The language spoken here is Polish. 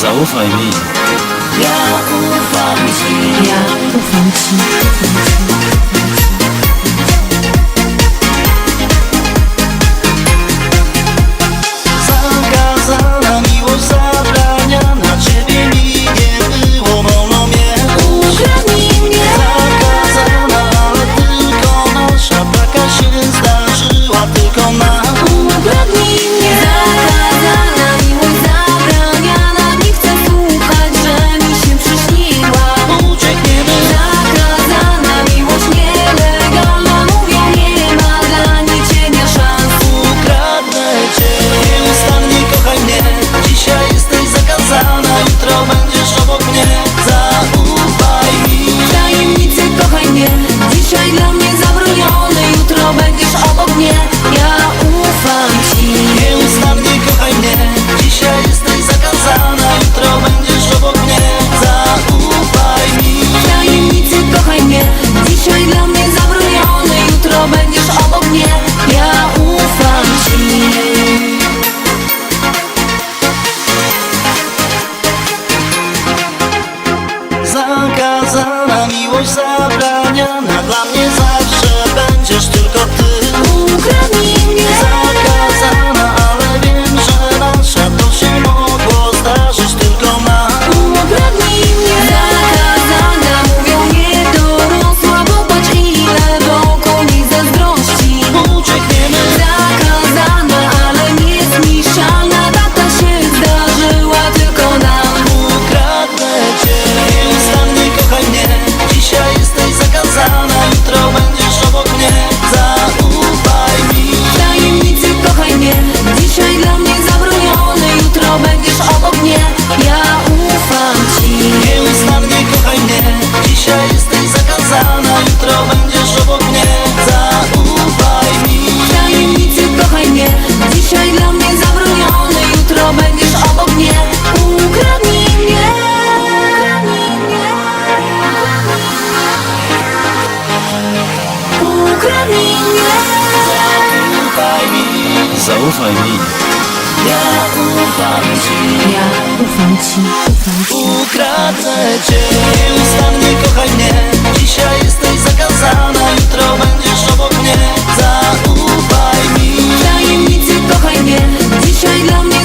Zaufaj mi. Ja ufam Ci. Ja ufam Ci. miłość zabraniana dla mnie promienie Zaufaj mi. Zaufaj mi Ja ufam Ci Ja ufam Ci, ufam ci. Ukradnę Cię Nieustannie kochaj mnie. Dzisiaj jesteś zakazana Jutro będziesz obok mnie. Zaufaj mi. Tajemnicy kochaj mnie. Dzisiaj dla mnie